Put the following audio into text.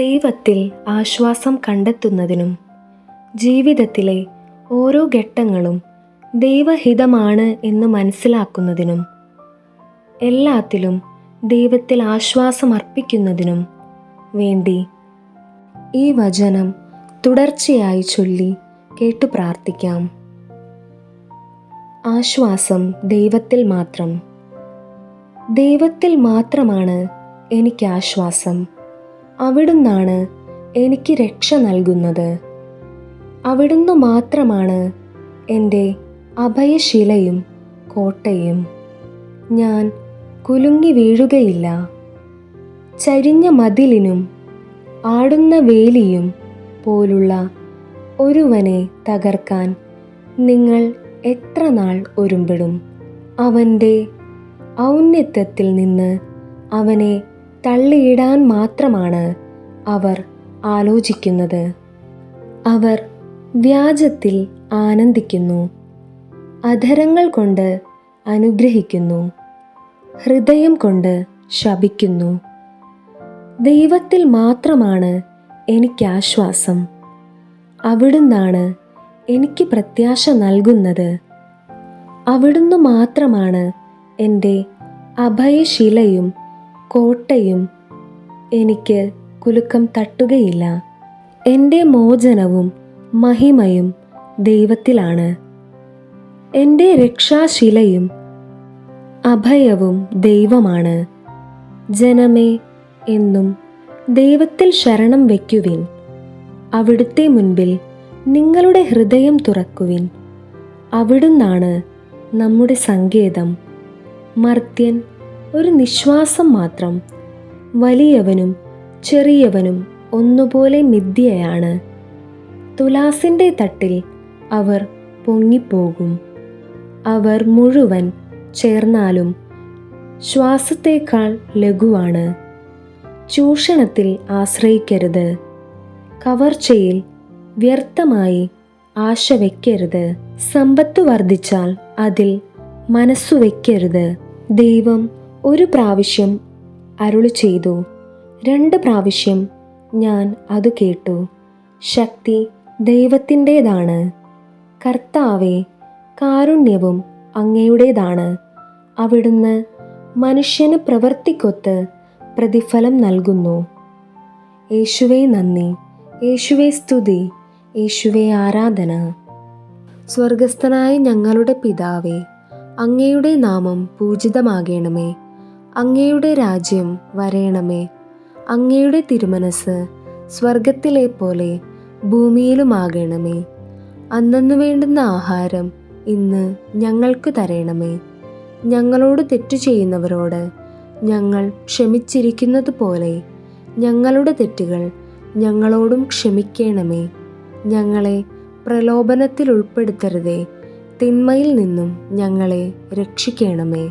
ദൈവത്തിൽ ആശ്വാസം കണ്ടെത്തുന്നതിനും ജീവിതത്തിലെ ഓരോ ഘട്ടങ്ങളും ദൈവഹിതമാണ് എന്ന് മനസ്സിലാക്കുന്നതിനും എല്ലാത്തിലും ദൈവത്തിൽ ആശ്വാസം അർപ്പിക്കുന്നതിനും വേണ്ടി ഈ വചനം തുടർച്ചയായി ചൊല്ലി കേട്ടു പ്രാർത്ഥിക്കാം. ആശ്വാസം ദൈവത്തിൽ മാത്രം. ദൈവത്തിൽ മാത്രമാണ് എനിക്ക് ആശ്വാസം. അവിടുന്നാണ് എനിക്ക് രക്ഷ നൽകുന്നത്. അവിടുന്ന് മാത്രമാണ് എന്റെ അഭയശിലയും കോട്ടയും. ഞാൻ കുലുങ്ങി വീഴുകയില്ല. ചരിഞ്ഞ മതിലിനും ആടുന്ന വേലിയും പോലുള്ള ഒരുവനെ തകർക്കാൻ നിങ്ങൾ എത്ര നാൾ ഒരുമ്പിടും? അവന്റെ ഔന്നത്യത്തിൽ നിന്ന് അവനെ തള്ളിയിടാൻ മാത്രമാണ് അവർ ആലോചിക്കുന്നത്. അവർ വ്യാജത്തിൽ ആനന്ദിക്കുന്നു. അധരങ്ങൾ കൊണ്ട് അനുഗ്രഹിക്കുന്നു. ഹൃദയം കൊണ്ട് ശപിക്കുന്നു. ദൈവത്തിൽ മാത്രമാണ് എനിക്ക് ആശ്വാസം അവിടുന്നാണ് എനിക്ക് പ്രത്യാശ നൽകുന്നത്. അവിടുന്ന് മാത്രമാണ് എന്റെ അഭയശിലയും കോട്ടയും എനിക്ക് കുലുക്കം തട്ടുകയില്ല. എന്റെ മോചനവും മഹിമയും ദൈവത്തിലാണ്. എന്റെ രക്ഷാശിലയും അഭയവും ദൈവമാണ്. ജനമേ എന്നും ദൈവത്തിൽ ശരണം വയ്ക്കുവിൻ. അവിടുത്തെ മുൻപിൽ നിങ്ങളുടെ ഹൃദയം തുറക്കുവിൻ. അവിടുന്നാണ് നമ്മുടെ സങ്കേതം. മർത്യൻ ഒരു നിശ്വാസം മാത്രം. വലിയവനും ചെറിയവനും ഒന്നുപോലെ മിഥ്യയാണ്. തുലാസിന്റെ തട്ടിൽ അവർ പൊങ്ങിപ്പോകും. അവർ മുഴുവൻ ചേർന്നാലും ശ്വാസത്തേക്കാൾ ലഘുവാണ്. ചൂഷണത്തിൽ ആശ്രയിക്കരുത്. കവർച്ചയിൽ വ്യർത്ഥമായി ആശ വയ്ക്കരുത് സമ്പത്ത് വർദ്ധിച്ചാൽ അതിൽ മനസ്സു വയ്ക്കരുത് ദൈവം ഒരു പ്രാവശ്യം അരുളി ചെയ്തു. രണ്ട് പ്രാവശ്യം ഞാൻ അത് കേട്ടു. ശക്തി ദൈവത്തിന്റെതാണ്. കർത്താവെ കാരുണ്യവും അങ്ങയുടേതാണ്. അവിടുന്ന് മനുഷ്യന് പ്രവർത്തിക്കൊത്ത് പ്രതിഫലം നൽകുന്നു. യേശുവെ നന്ദി. യേശുവെ സ്തുതി. യേശുവെ ആരാധന. സ്വർഗസ്ഥനായ ഞങ്ങളുടെ പിതാവേ അങ്ങയുടെ നാമം പൂജിതമാകണമേ. അങ്ങയുടെ രാജ്യം വരയണമേ അങ്ങയുടെ തിരുമനസ് സ്വർഗത്തിലെ പോലെ ഭൂമിയിലുമാകണമേ. അന്നു വേണ്ടുന്ന ആഹാരം ഇന്ന് ഞങ്ങൾക്ക് തരണമേ. ഞങ്ങളോട് തെറ്റു ചെയ്യുന്നവരോട് ഞങ്ങൾ ക്ഷമിച്ചിരിക്കുന്നത് പോലെ ഞങ്ങളുടെ തെറ്റുകൾ ഞങ്ങളോടും ക്ഷമിക്കണമേ. ഞങ്ങളെ പ്രലോഭനത്തിൽ ഉൾപ്പെടുത്തരുതേ തിന്മയിൽ നിന്നും ഞങ്ങളെ രക്ഷിക്കണമേ.